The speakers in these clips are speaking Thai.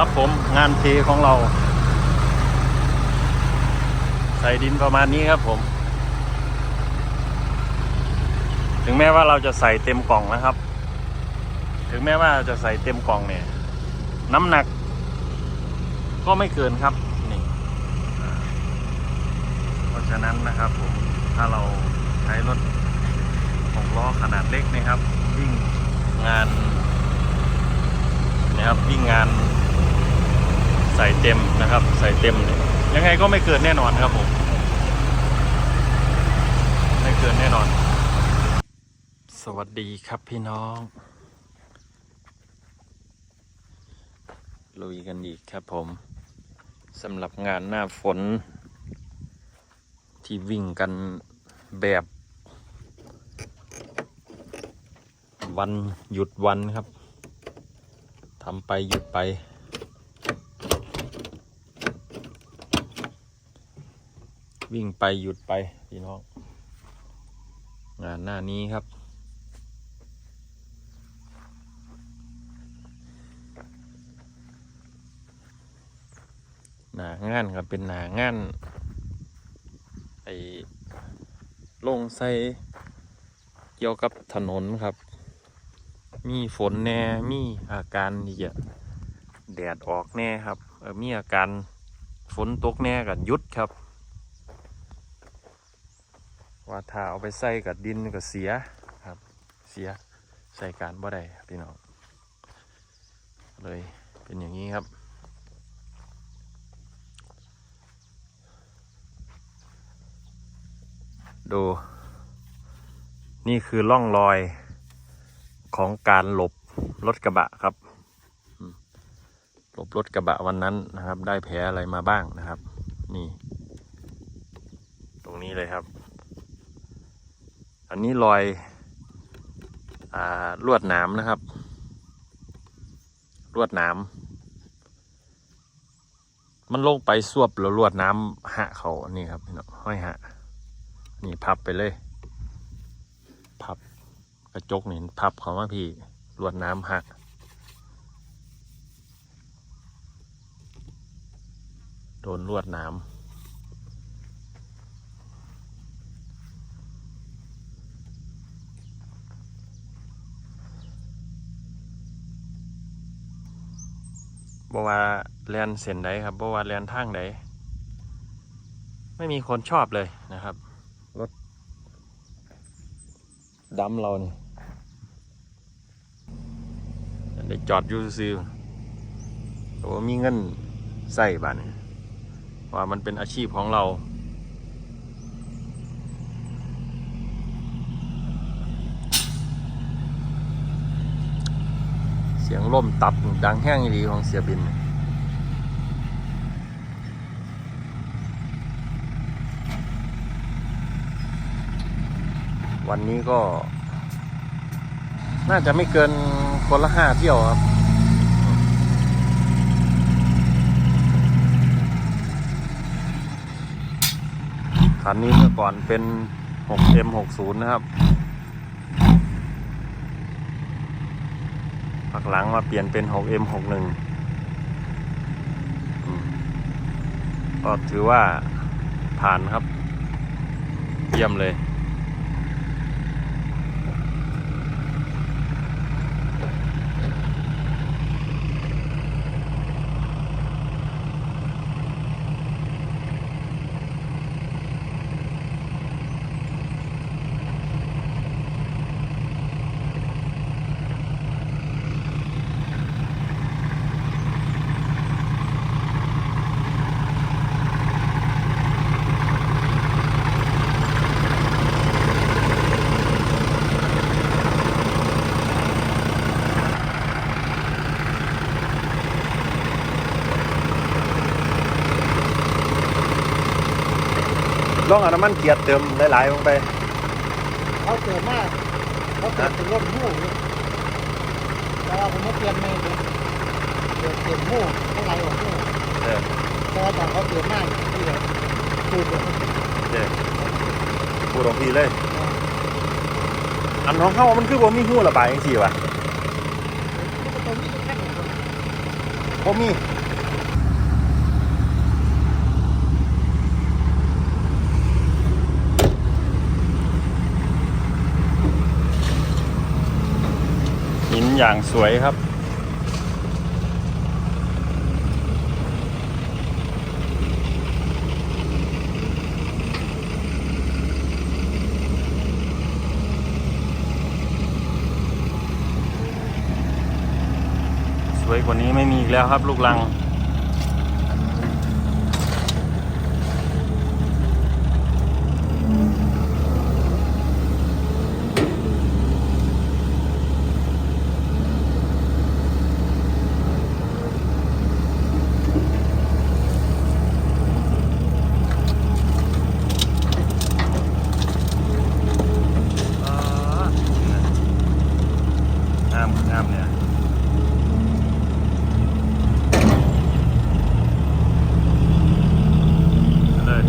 ครับผมงานเทของเรา ใส่ดินประมาณนี้ครับผม ถึงแม้ว่าเราจะใส่เต็มกล่องนะครับ ถึงแม้ว่าจะใส่เต็มกล่องเนี่ย น้ำหนัก ก็ไม่เกินครับนี่เพราะฉะนั้นนะครับผมถ้าเราใช้รถหกล้อขนาดเล็กนะครับ วิ่งงานนะครับวิ่งงาน ใส่เต็มนะครับ ใส่เต็มเนี่ยยังไงก็ไม่เกินแน่นอนครับผม ไม่เกินแน่นอน สวัสดีครับพี่น้องลุยกันอีกครับผมสำหรับงานหน้าฝน ที่วิ่งกันแบบวันหยุดวันครับทำไปหยุดไป วิ่งไปหยุดไปพี่น้อง งานหน้านี้ครับ หนางานครับเป็นหนางานไอ้ลงใส่เกี่ยวกับถนนครับ มีฝนแน่ มีอาการที่จะแดดออกแน่ครับ เออมีอาการฝนตกแน่กับยุดครับ ว่าถ้าเอาไปใส่กับดินก็เสียครับ เสียใส่การบ่ได้พี่น้องเลยเป็นอย่างนี้ครับ ดู นี่คือร่องรอยของการหลบรถกระบะครับ หลบรถกระบะวันนั้นนะครับ ได้แผลอะไรมาบ้างนะครับ นี่ ตรงนี้เลยครับ อันนี้รอยอลวดหนามนะครับ ลวดหนามมันลงไปสวบแล้วลวดน้ำหะเขาอันนี้ครับพี่น้องห้อยหะนี่พับไปเลย พับกระจกนี่พับเขามาพี่ลวดน้ำหักโดนลวดน้ำ บ่ว่าแลนเส้นใดครับบ่ว่าแลนทางใดไม่มีคนชอบเลยนะครับ รถดำเรานี่ได้จอดอยู่ซื้อๆแต่ว่ามีเงินใส่บ้านนี่ว่ามันเป็นอาชีพของเรา สียงล่มตับดังแห้งดีของเสียบิน วันนี้ก็ น่าจะไม่เกินคนละห้าเที่ยวครับคันนี้เมื่อก่อนเป็น 6M60 นะครับ พักหลังมาเปลี่ยนเป็น 6M61 ก็ถือว่าผ่านครับ เยี่ยมเลย ลองเอาน้ำมันเกียร์เติมหลายๆลงไป เขาเกิดมากเขาเกิดเป็นร่มหูนี่แต่ว่าผมไม่เปลี่ยนไม่เลยเกิดเต็มหูข้างในของหูเออแต่ว่าตอนเขาเกิดมากที่แบบพูดเลยเจ๊พูดของพี่เลย อันของเขามันคือว่ามีหู้ระบายจังซี่วะตรงนี้ก็แค่หนึ่งคนผมมี อย่างสวยครับ สวยกว่านี้ไม่มีอีกแล้วครับ ลูกลัง อ่างามงามเนี่ยเลย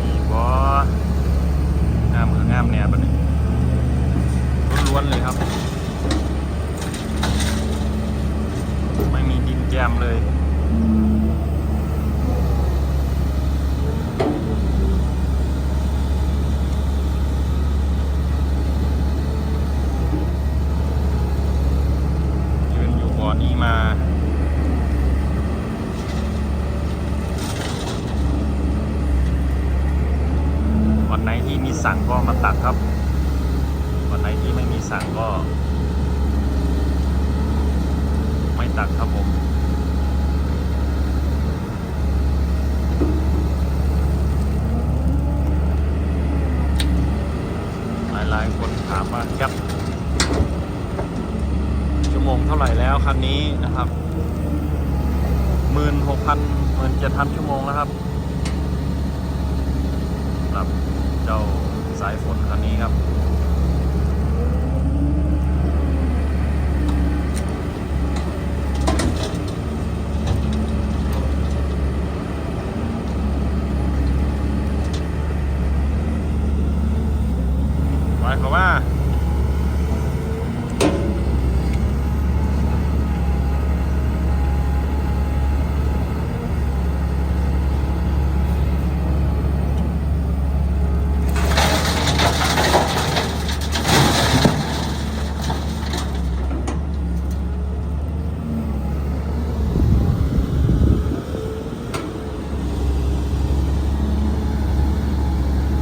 มีบ่งามคืองามเนี่ยบัดนี้ล้วนๆเลยครับ ไม่มีดินแกมเลย ยืนอยู่บ่อนี้มา วันไหนที่มีสั่งก็มา ตักครับ วันไหนที่ไม่มีสั่งก็ ไม่ตักครับผมหลายๆคนถามว่าแคปชั่วโมงเท่าไหร่แล้วคันนี้นะครับหมื่นหกพันหมื่นเจ็ดพันชั่วโมงแล้วครับ สำหรับเจ้าสายฝ นี้ครับ ไปเขาว่า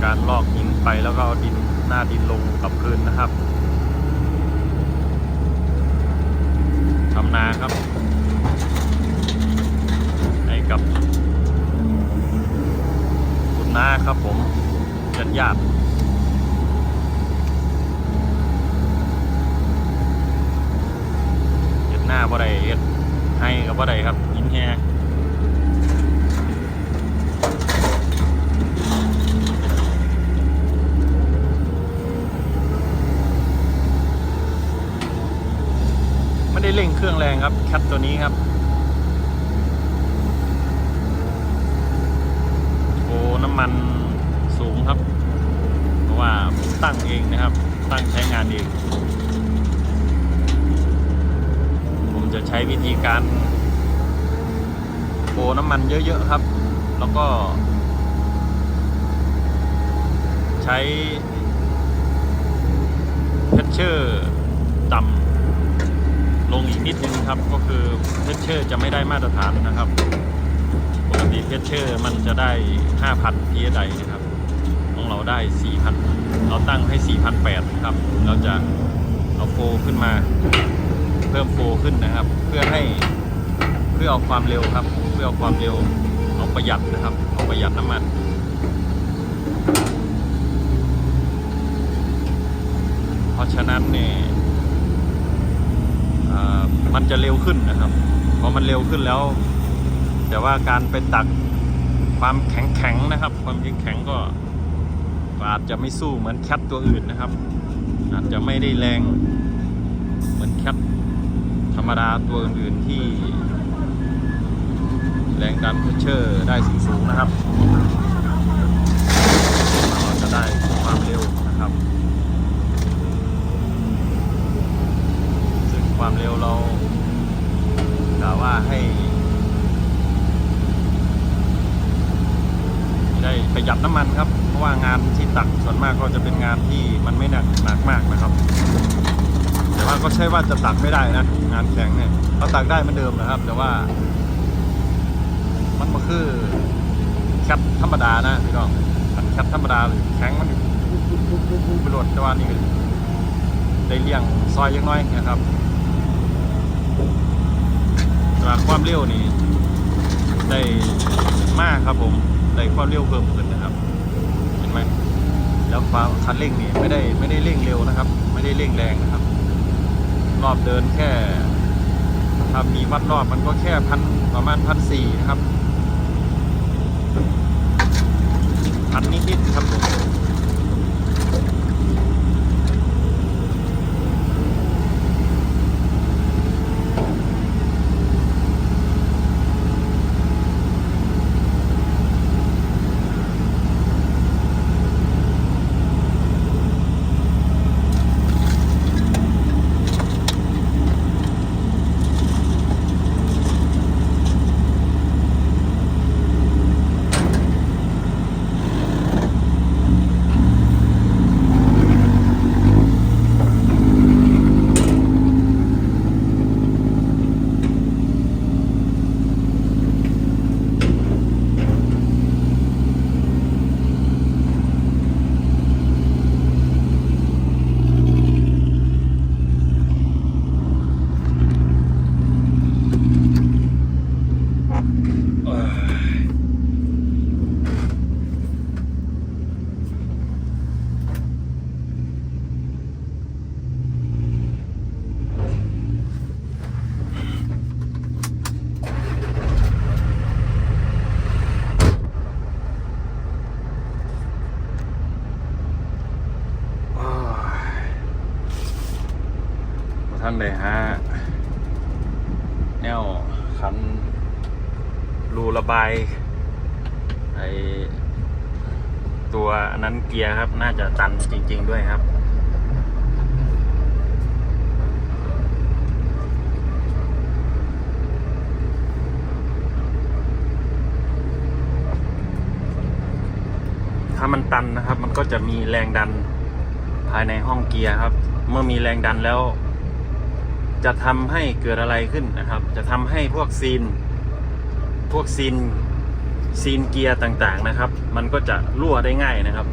การลอกหิน ไปแล้วก็เอาดินหน้าดินลงกับคืนนะครับทำนาครับ ให้กับคุณน้าครับผมญาติญาติเฮ็ดหน้าบ่ได้เฮ็ดให้กับบ่ได้ครับหินแฮ ไม่ได้เร่ งครับแคทตัวนี้ครับ โอ้ น้ำมันสูงครับ เพราะว่าผมตั้งเองนะครับ ตั้งใช้งานเอง ผมจะใช้วิธีการโปรน้ำมันเยอะๆครับ แล้วก็ ใช้เพชเชอร์ต่ำ ลงอีกนิดนึงครับก็คือเพชเชอร์จะไม่ได้มาตรฐานนะครับปกติเพชเชอร์มันจะได้ 5,000 psi นะครับ ของเราได้ 4,000 เราตั้งให้ 4,800ครับ เราจะเอาโฟขึ้นมา เพิ่มโฟขึ้นนะครับ เพื่อให้เพื่อเอาความเร็วครับ เพื่อเอาความเร็วเอาประหยัดนะครับเอาประหยัดน้ำมันเพราะฉะนั้นเนี่ย มันจะเร็วขึ้นนะครับพอมันเร็วขึ้นแล้ว แต่ว่าการไปตักความแข็งแข็งนะครับ ความแข็งแข็งก็อาจจะไม่สู้เหมือนแคทตัวอื่นนะครับ อาจจะไม่ได้แรงเหมือนแคทธรรมดาตัวอื่นๆที่ แรงดันเพชเชอร์ได้สูงๆนะครับเราจะได้ความเร็วนะครับ ซึ่ง ความเร็วเรากล่าวว่าให้ ได้ประหยัดน้ำมันครับ เพราะว่างานที่ตักส่วนมากก็จะเป็นงานที่มันไม่หนักหนักมากนะครับ แต่ว่าก็ใช่ว่าจะตักไม่ได้นะ งานแข็งเนี่ยเราตักได้เหมือนเดิมนะครับ แต่ว่า มันก็คือแคปธรรมดานะพี่น้องมันแคปธรรมดาหรือแข็งมันไปโหลดแต่ว่านี่ก็ได้เลี่ยงซอยยังน้อยนะครับ ว่าความเร็วนี่ได้มากครับผมได้ความเร็วเพิ่มขึ้นนะครับ เห็นไหมแล้วความคันเร่งนี่ไม่ได้ไม่ได้เร่งเร็วนะครับ ไม่ได้เร่งแรงนะครับ รอบเดินแค่ถ้ามีวัดรอบมันก็แค่พันประมาณพันสี่ครับพันนิดๆครับผมเอ้ยโอ้ย บ่ท่านเลยฮะแนวคันรูระบายไอตัวอันนั้นเกียร์ครับ น่าจะตันจริง ๆ ด้วยครับถ้ามันตันนะครับ มันก็จะมีแรงดันภายในห้องเกียร์ครับ เมื่อมีแรงดันแล้ว จะทำให้เกิดอะไรขึ้นนะครับ จะทำให้พวกซีน พวกซีนซีนเกียร์ต่างๆนะครับ มันก็จะรั่วได้ง่ายนะครับ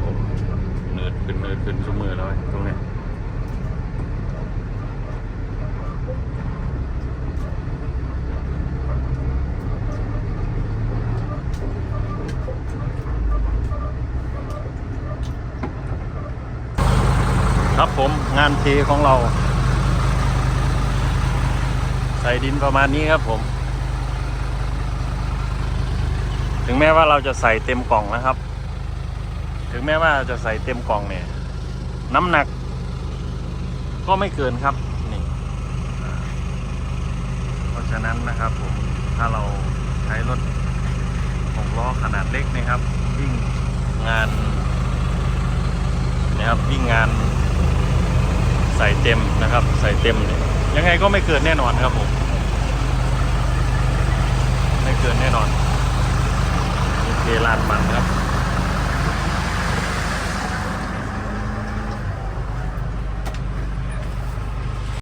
โอ้เนิร์ดขึ้นเนิร์ดขึ้นทุกมือแล้วตรงเนี้ยครับผม งานเทของเรา ใส่ดินประมาณนี้ครับผม ถึงแม้ว่าเราจะใส่เต็มกล่องนะครับ ถึงแม้ว่าจะใส่เต็มกล่องเนี่ย น้ำหนัก ก็ไม่เกินครับนี่เพราะฉะนั้นนะครับผมถ้าเราใช้รถหกล้อขนาดเล็กนะครับ วิ่งงานนะครับวิ่งงาน ใส่เต็มนะครับ ใส่เต็มเลยยังไงก็ไม่เกินแน่นอนครับผมไม่เกินแน่นโอเคลาดมันครับ